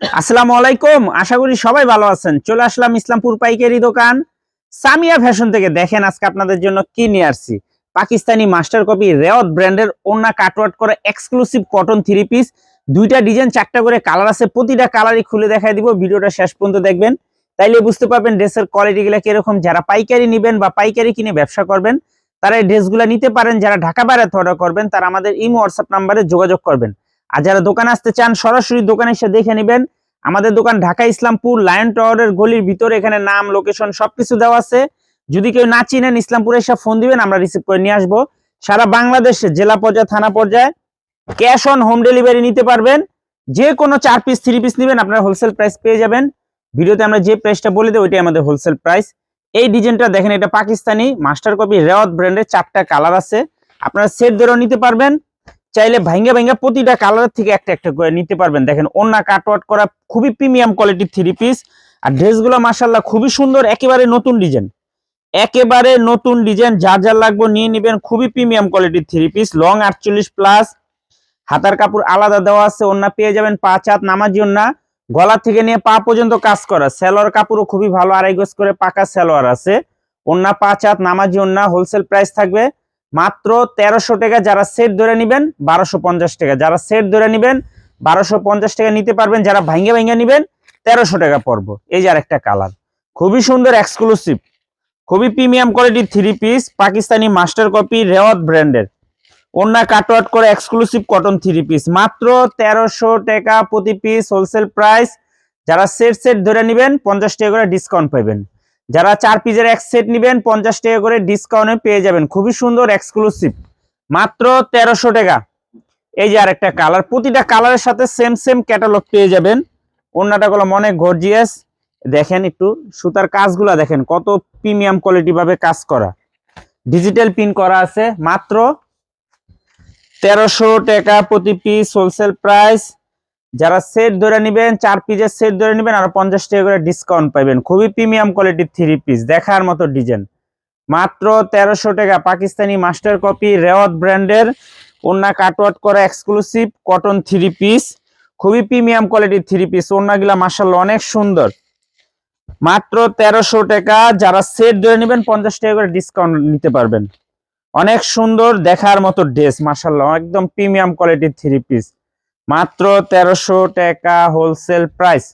আসসালামু আলাইকুম, আশা করি সবাই ভালো আছেন। চলে আসলাম ইসলামপুর পাইকারি দোকান। সামিয়া ফ্যাশন থেকে দেখেন আজকে আপনাদের জন্য কি নিয়ে আসছি। পাকিস্তানি মাস্টার কপি রেওয়াত ব্র্যান্ডের ওন্না কাটওয়ার্ট করে এক্সক্লুসিভ কটন থ্রি পিস দুইটা ডিজাইন চারটা করে কালার আছে। প্রতিটা কালারই খুলে দেখাই দিব। ভিডিওটা শেষ পর্যন্ত দেখবেন। তাইলে বুঝতে পারবেন ড্রেসের কোয়ালিটি গুলা কীরকম। যারা পাইকারি নেবেন বা পাইকারি কিনে ব্যবসা করবেন, তারা এই ড্রেসগুলো নিতে পারেন। যারা ঢাকা বাইরে অর্ডার করবেন, তারা আমাদের ইমো হোয়াটসঅ্যাপ নাম্বারে যোগাযোগ করবেন। আর যারা দোকানে আসতে চান, সরাসরি দোকানে এসে দেখে নেবেন। আমাদের দোকান ঢাকা ইসলামপুর, লায়ন টাওয়ারের গলির ভিতরে এখানে নাম, লোকেশন সবকিছু দেওয়া আছে। যদি কেউ না চিনেন, ইসলামপুরে এসে ফোন দিবেন, আমরা রিসিভ করে নিয়ে আসব। সারা বাংলাদেশে জেলা পর্যায়ে, থানা পর্যায়ে ক্যাশ অন হোম ডেলিভারি নিতে পারবেন। যে কোনো চার পিস, থ্রি পিস নেবেন, আপনার হোলসেল প্রাইস পেয়ে যাবেন। ভিডিওতে আমরা যে প্রাইসটা বলে দেবো, ওইটাই আমাদের হোলসেল প্রাইস। এই ডিজাইনটা দেখেন, এটা পাকিস্তানি মাস্টার কপি, রেওয়াত ব্র্যান্ডের চারটা কালার আছে। আপনারা সেট ধরেও নিতে পারবেন। চাইলে ভাঙ্গা ভাঙ্গা প্রতিটা কালার থেকে একটা একটা করে নিতে পারবেন। দেখেন ওন্না কাটওয়ার্ট করা খুবই প্রিমিয়াম কোয়ালিটির থ্রি পিস আর ড্রেসগুলো মাসাল্লাহ খুবই সুন্দর, একেবারে নতুন ডিজাইন একেবারে নতুন ডিজাইন যা যা লাগবে নিয়ে নেবেন, খুবই প্রিমিয়াম কোয়ালিটির থ্রি পিস লং আটচল্লিশ প্লাস হাতার কাপড় আলাদা দেওয়া আছে ওন্না পেয়ে যাবেন পাঁচ হাত নামাজি ওন্না গলা থেকে নিয়ে পা পর্যন্ত কাজ করা। সেলোয়ার কাপড়ও খুবই ভালো, আড়াই গজ করে পাকা সেলোয়ার আছে। ওন্না পাঁচ হাত নামাজি ওন্না হোলসেল প্রাইস থাকবে। মাত্র তেরোশো টাকা যারা সেট ধরে নেবেন, বারোশো পঞ্চাশ টাকা। যারা সেট ধরে নেবেন, বারোশো পঞ্চাশ টাকা নিতে পারবেন, যারা ভাঙ্গে ভাঙ্গে নেবেন, তেরোশো টাকা পড়ব। এই যে আরেকটা কালার খুবই সুন্দর এক্সক্লুসিভ খুবই প্রিমিয়াম কোয়ালিটির three piece Pakistani master copy রেওয়াত ব্র্যান্ডের অন্য কাটওয়াট করে এক্সক্লুসিভ কটন থ্রি পিস মাত্র তেরোশো টাকা প্রতি পিস হোলসেল প্রাইস যারা সেট সেট ধরে নেবেন, পঞ্চাশ টাকা করে ডিসকাউন্ট পাবেন যারা চার পিসের এক সেট নেবেন, পঞ্চাশ টাকা করে ডিসকাউন্টে পেয়ে যাবেন। খুবই সুন্দর এক্সক্লুসিভ মাত্র তেরোশো টাকা। এই যে আরেকটা কালার প্রতিটা কালারের সাথে সেম সেম ক্যাটালগ পেয়ে যাবেন। অন্যটা গুলো মনে গর্জিয়াস দেখেন একটু, সুতার কাজগুলা দেখেন, কত প্রিমিয়াম কোয়ালিটি ভাবে কাজ করা। ডিজিটাল পিন করা আছে, মাত্র তেরোশো টাকা প্রতি পিস হোলসেল প্রাইস যারা সেট ধরে নেবেন, চার পিসের সেট ধরে নেবেন, আর পঞ্চাশ টাকা করে ডিসকাউন্ট পাবেন খুবই প্রিমিয়াম কোয়ালিটির থ্রি পিস দেখার মতো ডিজাইন মাত্র তেরোশো টাকা পাকিস্তানি মাস্টার কপি রেওয়াত ব্র্যান্ডের ওন্না কাটওয়াট করা এক্সক্লুসিভ কটন থ্রি পিস খুবই প্রিমিয়াম কোয়ালিটির থ্রি পিস ওন্নাগুলা মার্শাল্লাহ অনেক সুন্দর। মাত্র তেরোশো টাকা, যারা সেট ধরে নেবেন, পঞ্চাশ টাকা করে ডিসকাউন্ট নিতে পারবেন। অনেক সুন্দর, দেখার মতো ড্রেস মার্শাল্লাহ একদম প্রিমিয়াম কোয়ালিটির থ্রি পিস মাত্র তেরোশো টাকা হোলসেল প্রাইস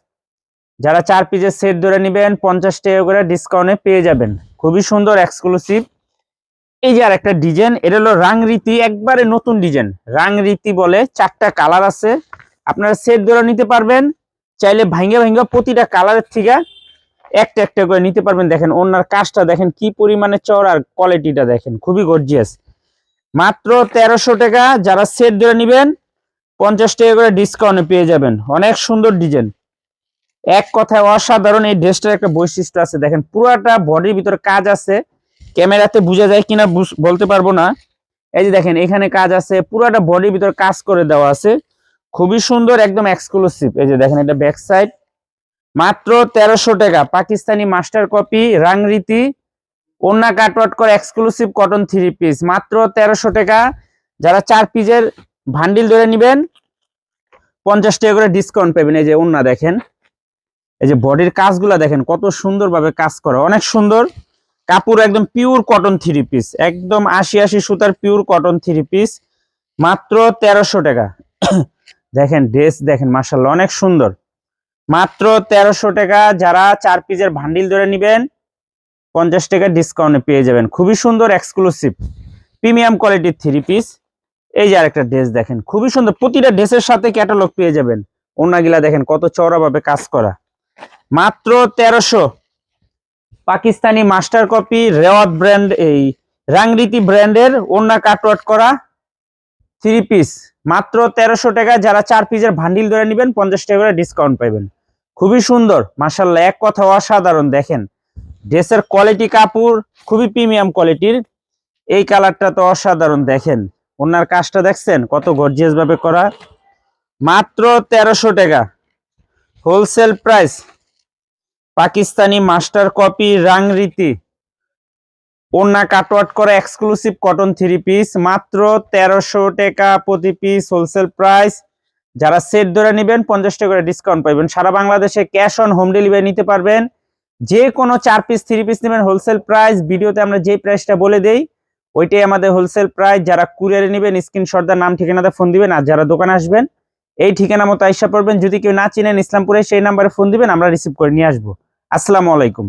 যারা চার পিসের সেট ধরে নেবেন, পঞ্চাশ টাকা করে ডিসকাউন্টে পেয়ে যাবেন। খুবই সুন্দর এক্সক্লুসিভ এই যে আর একটা ডিজাইন এটা হলো রাংরীতি একবারে নতুন ডিজাইন রাংরীতি বলে চারটা কালার আছে। আপনারা সেট ধরে নিতে পারবেন, চাইলে ভাঙ্গা ভাঙ্গা প্রতিটা কালারের থেকে একটা একটা করে নিতে পারবেন। দেখেন, ওনার কাজটা দেখেন, কি পরিমাণে চড় আর কোয়ালিটিটা দেখেন, খুবই গর্জিয়াস মাত্র তেরোশো টাকা, যারা সেট ধরে নেবেন পঞ্চাশ টাকা করে ডিসকাউন্টে পেয়ে যাবেন। অনেক সুন্দর ডিজাইন এক কথায় অসাধারণ এই ড্রেসটার একটা বৈশিষ্ট্য আছে। দেখেন, পুরাটা বডির ভিতরে কাজ আছে। ক্যামেরাতে বোঝা যায় কিনা বলতে পারব না। এই যে দেখেন, এখানে কাজ আছে। পুরাটা বডির ভিতরে কাজ করে দেওয়া আছে। খুবই সুন্দর, একদম এক্সক্লুসিভ এই যে দেখেন, এটা ব্যাক সাইড মাত্র তেরোশো টাকা। পাকিস্তানি মাস্টার কপি রাংরীতি। ওন্না কাটওয়াট করে এক্সক্লুসিভ কটন থ্রি পিস মাত্র তেরোশো টাকা। যারা চার পিসের ভান্ডিল ধরে নেবেন। পঞ্চাশ টাকা করে ডিসকাউন্ট পাবেন। এই যে ওন্না দেখেন, এই যে বডির কাজগুলা দেখেন, কত সুন্দরভাবে কাজ করা। অনেক সুন্দর। কাপড় একদম পিওর কটন থ্রি পিস একদম আশি আশি সুতার পিওর কটন থ্রি পিস মাত্র তেরোশো টাকা। দেখেন ড্রেস দেখেন মার্শাল্লাহ অনেক সুন্দর। মাত্র তেরোশো টাকা যারা চার পিসের ভান্ডিল ধরে নেবেন, পঞ্চাশ টাকা ডিসকাউন্টে পেয়ে যাবেন। খুবই সুন্দর এক্সক্লুসিভ প্রিমিয়াম কোয়ালিটির থ্রি পিস এই যে আরেকটা ড্রেস দেখেন, খুবই সুন্দর। প্রতিটা ড্রেসের সাথে ক্যাটালগ পেয়ে যাবেন। ওনাগুলা দেখেন, কত চওড়াভাবে কাজ করা। মাত্র তেরোশো। পাকিস্তানি মাস্টার কপি, রেওয়াত ব্র্যান্ড, এই রাংরীতি ব্র্যান্ডের ওন্না কাটওয়াট করা থ্রি পিস মাত্র তেরোশো টাকা যারা চার পিসের ভান্ডিল ধরে নেবেন, পঞ্চাশ টাকা করে ডিসকাউন্ট পাবেন খুবই সুন্দর। মার্শাল্লাহ এক কথা অসাধারণ দেখেন। ড্রেসের কোয়ালিটি কাপড়, খুবই প্রিমিয়াম কোয়ালিটির এই কালারটা তো অসাধারণ দেখেন। ওনার কাজটা দেখছেন? কত গর্জিয়াস ভাবে করা। মাত্র তেরোশো টাকা। Wholesale price Pakistani master copy রাংরীতি। ওন্না কাটওয়াট করা এক্সক্লুসিভ কটন থ্রি পিস মাত্র তেরোশো টাকা প্রতি পিস হোলসেল প্রাইস যারা সেট ধরে নেবেন, পঞ্চাশ টাকা করে ডিসকাউন্ট পাবেন সারা বাংলাদেশে ক্যাশ অন হোম ডেলিভারি নিতে পারবেন। যে কোনো চার পিস থ্রি পিস নেবেন হোলসেল প্রাইস ভিডিওতে আমরা যে প্রাইসটা বলে দেই ওইটাই আমাদের হোলসেল প্রাইস যারা কুরিয়ারে নেবেন স্ক্রিনশটদার নাম, ঠিকানাতে ফোন দিবেন, আর যারা দোকানে আসবেন, এই ঠিকানা মতো আইসা পড়বেন। যদি কেউ না চিনেন ইসলামপুরে, সেই নাম্বারে ফোন দিবেন, আমরা রিসিভ করে নিয়ে আসব। আসসালামু আলাইকুম।